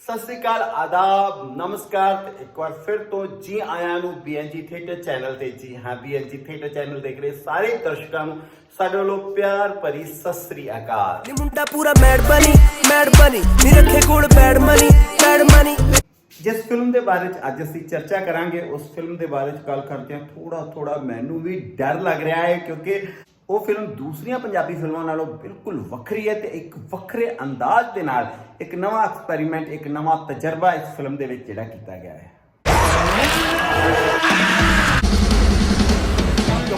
ਸਤਿ ਸ੍ਰੀ ਅਕਾਲ ਆਦਾਬ ਨਮਸਕਾਰ ਤੇ ਇੱਕ ਵਾਰ ਫਿਰ ਤੋਂ ਜੀ ਆਇਆਂ ਨੂੰ ਬੀਐਨਜੀ ਥੀਏਟਰ ਚੈਨਲ ਤੇ ਜੀ ਹਾਂ ਬੀਐਨਜੀ ਥੀਏਟਰ ਚੈਨਲ ਦੇਖ ਰਹੇ ਸਾਰੇ ਦਰਸ਼ਕਾਂ ਨੂੰ ਸਾਡੇ ਵੱਲੋਂ ਪਿਆਰ ਭਰੀ ਸਤਿ ਸ੍ਰੀ ਅਕਾਲ। ਨੀ ਮੁੰਡਾ ਪੂਰਾ ਮੈਡ ਬਣੀ ਮੈਡ ਬਣੀ ਨੀ ਰੱਖੇ ਕੋਲ ਬੈਡ ਮਨੀ ਬੈਡ ਮਨੀ ਜਿਸ ਫਿਲਮ ਦੇ ਬਾਰੇ ਚ ਅੱਜ ਅਸੀਂ ਚਰਚਾ ਕਰਾਂਗੇ ਉਸ ਫਿਲਮ ਦੇ ਬਾਰੇ ਚ ਗੱਲ ਕਰਦੇ ਹਾਂ। ਥੋੜਾ ਥੋੜਾ ਮੈਨੂੰ ਵੀ ਡਰ ਲੱਗ ਰਿਹਾ ਹੈ ਕਿਉਂਕਿ ਉਹ ਫਿਲਮ ਦੂਸਰੀਆਂ ਪੰਜਾਬੀ ਫਿਲਮਾਂ ਨਾਲੋਂ ਬਿਲਕੁਲ ਵੱਖਰੀ ਹੈ ਤੇ ਇੱਕ ਵੱਖਰੇ ਅੰਦਾਜ਼ ਦੇ ਨਾਲ ਇੱਕ ਨਵਾਂ ਐਕਸਪੈਰੀਮੈਂਟ, ਇੱਕ ਨਵਾਂ ਤਜਰਬਾ ਇਸ ਫਿਲਮ ਦੇ ਵਿੱਚ ਜਿਹੜਾ ਕੀਤਾ ਗਿਆ ਹੈ।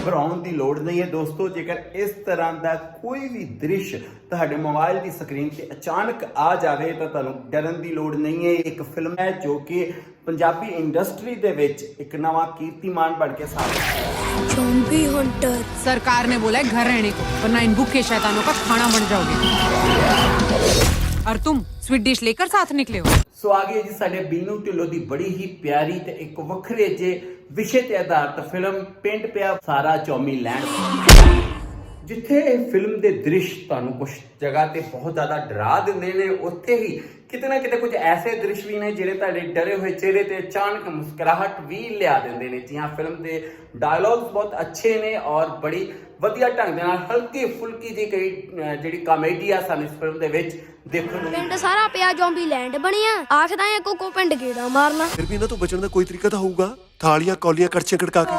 ਘਬਰਾਉਣ ਦੀ ਲੋੜ ਨਹੀਂ ਹੈ ਦੋਸਤੋ ਜੇਕਰ ਇਸ ਤਰ੍ਹਾਂ ਦਾ ਕੋਈ ਵੀ ਦ੍ਰਿਸ਼ ਤੁਹਾਡੇ ਮੋਬਾਈਲ ਦੀ ਸਕਰੀਨ ਤੇ ਅਚਾਨਕ ਆ ਜਾਵੇ ਤਾਂ ਤੁਹਾਨੂੰ ਡਰਨ ਦੀ ਲੋੜ ਨਹੀਂ ਹੈ ਇੱਕ ਫਿਲਮ ਹੈ ਜੋ ਕਿ ਪੰਜਾਬੀ ਇੰਡਸਟਰੀ ਦੇ ਵਿੱਚ ਇੱਕ ਨਵਾਂ ਕੀਰਤੀਮਾਨ ਬਣ ਕੇ ਸਾਹਮਣੇ ਆਇਆ ਹੈ ਜ਼ੋਂਬੀ ਹੰਟਰ सरकार ने बोला है घर रहने को वरना इन भूखे शैतानों का खाना बन जाओगे और तुम स्वीट डिश लेकर साथ निकले हो ਸੋ ਆ ਗਈ ਜੀ ਸਾਡੇ ਬੀਨੂ ਢਿੱਲੋਂ ਦੀ ਬੜੀ ਹੀ ਪਿਆਰੀ ਤੇ ਇੱਕ ਵੱਖਰੇ ਜੇ ਵਿਸ਼ੇ ਤੇ ਆਧਾਰਿਤ ਫਿਲਮ ਪਿੰਡ ਪਿਆ ਸਾਰਾ ਚੌਮੀ ਲੈਂਡ ਜਿੱਥੇ ਇਹ ਫਿਲਮ ਦੇ ਦ੍ਰਿਸ਼ ਤੁਹਾਨੂੰ ਕੁਝ ਜਗ੍ਹਾ ਤੇ ਬਹੁਤ ਜ਼ਿਆਦਾ ਡਰਾ ਦਿੰਦੇ ਨੇ ਉੱਥੇ ਹੀ ਕਿਤੇ ਨਾ ਕਿਤੇ ਕੁਝ ਐਸੇ ਦ੍ਰਿਸ਼ ਵੀ ਨੇ ਜਿਹੜੇ ਤੁਹਾਡੇ ਡਰੇ ਹੋਏ ਚਿਹਰੇ ਤੇ ਅਚਾਨਕ ਮੁਸਕਰਾਹਟ ਵੀ ਲਿਆ ਦਿੰਦੇ ਨੇ ਜੀ ਹਾਂ ਫਿਲਮ ਦੇ ਡਾਇਲੌਗਸ ਬਹੁਤ ਅੱਛੇ ਨੇ ਔਰ ਬੜੀ ਵਧੀਆ ਢੰਗ ਦੇ ਨਾਲ ਹਲਕੀ ਫੁਲਕੀ ਦੀ ਕਈ ਜਿਹੜੀ ਕਾਮੇਡੀ ਆ ਸਾਨੂੰ ਇਸ ਫਿਲਮ ਦੇ ਵਿੱਚ ਦੇਖਣ ਨੂੰ ਪਿੰਡ ਸਾਰਾ ਪਿਆ ਜ਼ੋਂਬੀ ਲੈਂਡ ਬਣਿਆ। ਆਖਦਾ ਐ ਕੋਕੋ ਪਿੰਡ ਗੇੜਾ ਮਾਰਨਾ। ਫਿਰ ਵੀ ਇਹਨਾਂ ਤੋਂ ਬਚਣ ਦਾ ਕੋਈ ਤਰੀਕਾ ਤਾਂ ਹੋਊਗਾ? ਥਾਲੀਆਂ ਕੌਲੀਆਂ ਕੜਛੀਆਂ ਕੜਕਾ ਕੇ।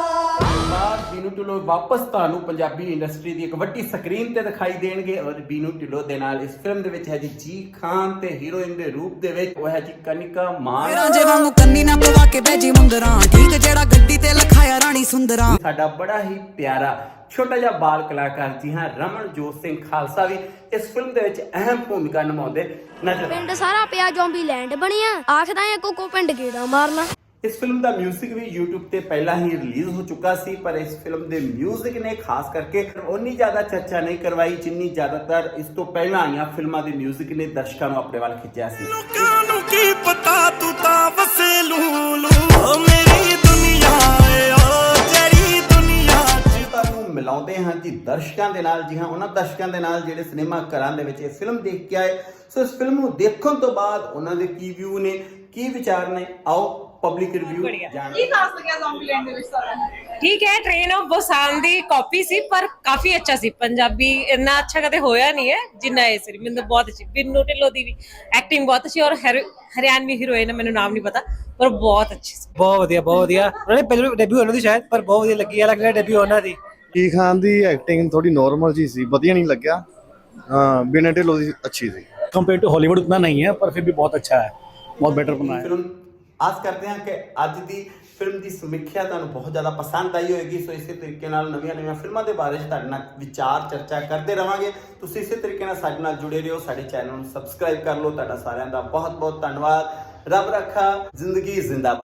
ਬੀਨੂ ਢਿੱਲੋਂ ਵਾਪਸ ਤੁਹਾਨੂੰ ਪੰਜਾਬੀ ਇੰਡਸਟਰੀ ਦੀ ਇੱਕ ਵੱਡੀ ਸਕਰੀਨ ਤੇ ਦਿਖਾਈ ਦੇਣਗੇ ਔਰ ਬੀਨੂ ਢਿੱਲੋਂ ਦੇ ਨਾਲ ਇਸ ਫਿਲਮ ਦੇ ਵਿੱਚ ਹੈ ਜੀ ਜੀ ਖਾਨ ਤੇ ਹੀਰੋਇਨ ਦੇ ਰੂਪ ਦੇ ਵਿੱਚ ਉਹ ਹੈ ਜੀ ਕਨਿਕਾ ਮਾਨ। ਰਾਂਝੇ ਵਾਂਗੂ ਕੰਨੀ ਨਾ ਪਵਾ ਕੇ ਬੈਜੀ ਮੁੰਦਰਾਂ ਠੀਕ ਜਿਹੜਾ ਗੱਡੀ ਤੇ ਲਖਾਇਆ ਰਾਣੀ ਸੁੰਦਰਾਂ। ਸਾਡਾ ਬੜਾ ਹੀ ਪਿਆਰਾ ਛੋਟਾ ਜਿਹਾ ਬਾਲ ਕਲਾਕਾਰ ਜੀ ਹਾਂ ਰਮਨਜੋਤ ਸਿੰਘ ਖਾਲਸਾ ਵੀ ਇਸ ਫਿਲਮ ਦੇ ਵਿੱਚ ਅਹਿਮ ਭੂਮਿਕਾ ਨਿਭਾਉਂਦੇ ਨਜ਼ਰ। ਪਿੰਡ ਸਾਰਾ ਪਿਆ ਜ਼ੋਂਬੀ ਲੈਂਡ ਬਣਿਆ ਆਖਦਾ ਐ ਕੋਕੋ ਪਿੰਡ ਗੇੜਾ ਮਾਰਨਾ। ਇਸ ਫਿਲਮ ਦਾ 뮤직 ਵੀ YouTube ਤੇ ਪਹਿਲਾਂ ਹੀ ਰਿਲੀਜ਼ ਹੋ ਚੁੱਕਾ ਸੀ ਪਰ ਇਸ ਫਿਲਮ ਦੇ 뮤직 ਨੇ ਖਾਸ ਕਰਕੇ ਉਨੀ ਜ਼ਿਆਦਾ ਚਰਚਾ ਨਹੀਂ ਕਰਵਾਈ ਜਿੰਨੀ ਜ਼ਿਆਦਾਤਰ ਇਸ ਤੋਂ ਪਹਿਲਾਂ ਆਈਆਂ ਫਿਲਮਾਂ ਦੇ 뮤직 ਨੇ ਦਰਸ਼ਕਾਂ ਨੂੰ ਆਪਣੇ ਵੱਲ ਖਿੱਚਿਆ ਸੀ ਲੋਕਾਂ ਨੂੰ ਕੀ ਪਤਾ ਤੂੰ ਤਾਂ ਵਸੇ ਲੂਲੂ ਓ ਮੇਰੀ ਦੁਨੀਆ ਏ ਓ ਤੇਰੀ ਦੁਨੀਆ ਅਸੀਂ ਤੁਹਾਨੂੰ ਮਿਲਾਉਂਦੇ ਹਾਂ ਜੀ ਦਰਸ਼ਕਾਂ ਦੇ ਨਾਲ ਜੀ ਹਾਂ ਉਹਨਾਂ ਦਰਸ਼ਕਾਂ ਦੇ ਨਾਲ ਜਿਹੜੇ ਸਿਨੇਮਾ ਘਰਾਂ ਦੇ ਵਿੱਚ ਇਹ ਫਿਲਮ ਦੇਖ ਕੇ ਆਏ ਸੋ ਇਸ ਫਿਲਮ ਨੂੰ ਦੇਖਣ ਤੋਂ ਬਾਅਦ ਉਹਨਾਂ ਦੇ ਕੀ ਵਿਊ ਨੇ ਕੀ ਵਿਚਾਰ ਨੇ ਆਓ ਪਬਲਿਕ ਰਿਵਿਊ ਜਾਣ ਕੀ ਖਾਸ ਲੱਗਿਆ ਜ਼ੋਂਬੀਲੈਂਡ ਦੇ ਵਿੱਚ ਸਾਰਾ ਠੀਕ ਹੈ ਟ੍ਰੇਨ ਆਫ ਬੋਸਾਨ ਦੀ ਕਾਪੀ ਸੀ ਪਰ ਕਾਫੀ ਅੱਛਾ ਸੀ ਪੰਜਾਬੀ ਇੰਨਾ ਅੱਛਾ ਕਦੇ ਹੋਇਆ ਨਹੀਂ ਹੈ ਜਿੰਨਾ ਇਹ ਸੀ ਮੈਨੂੰ ਬਹੁਤ ਅੱਛੀ ਬਿੰਨੂ ਢਿੱਲੋਂ ਦੀ ਵੀ ਐਕਟਿੰਗ ਬਹੁਤ ਅੱਛੀ ਔਰ ਹਰ- ਹਰਿਆਣਵੀ ਹੀਰੋਇਨ ਮੈਨੂੰ ਨਾਮ ਨਹੀਂ ਪਤਾ ਪਰ ਬਹੁਤ ਅੱਛੀ ਸੀ ਬਹੁਤ ਵਧੀਆ ਬਹੁਤ ਵਧੀਆ ਉਹਨਾਂ ਨੇ ਪਹਿਲੇ ਡੈਬਿਊ ਉਹਨਾਂ ਦੀ ਸ਼ਾਇਦ ਪਰ ਬਹੁਤ ਵਧੀਆ ਲੱਗੀ ਅਲੱਗ ਅਲੱਗ ਡੈਬਿਊ ਉਹਨਾਂ ਦੀ ਕੀ ਖਾਨ ਦੀ ਐਕਟਿੰਗ ਥੋੜੀ ਨਾਰਮਲ ਜੀ ਸੀ ਵਧੀਆ ਨਹੀਂ ਲੱਗਿਆ ਹਾਂ ਬਿਨਾਂ ਢਿੱਲੋਂ ਦੀ ਅੱਛੀ ਸੀ कंपेयर टू हॉलीवुड उतना नहीं है पर फिर भी बहुत अच्छा है बहुत बेटर बनाया है ਫਿਲਮ ਆਸ ਕਰਦੇ ਹਾਂ ਕਿ ਅੱਜ ਦੀ ਫਿਲਮ ਦੀ ਸਮੀਖਿਆ ਤੁਹਾਨੂੰ ਬਹੁਤ ਜ਼ਿਆਦਾ ਪਸੰਦ ਆਈ ਹੋਵੇਗੀ ਸੋ ਇਸੇ ਤਰੀਕੇ ਨਾਲ ਨਵੀਆਂ ਨਵੀਆਂ ਫਿਲਮਾਂ ਦੇ ਬਾਰੇ 'ਚ ਤੁਹਾਡੇ ਨਾਲ ਵਿਚਾਰ, ਚਰਚਾ ਕਰਦੇ ਰਵਾਂਗੇ। ਤੁਸੀਂ ਇਸੇ ਤਰੀਕੇ ਨਾਲ ਸਾਡੇ ਨਾਲ ਜੁੜੇ ਰਹੋ, ਸਾਡੇ ਚੈਨਲ ਨੂੰ ਸਬਸਕ੍ਰਾਈਬ ਕਰ ਲਓ। ਤੁਹਾਡਾ ਸਾਰਿਆਂ ਦਾ ਬਹੁਤ ਬਹੁਤ ਧੰਨਵਾਦ। ਰੱਬ ਰੱਖਾ, ਜ਼ਿੰਦਗੀ ਜ਼ਿੰਦਾਬਾਦ।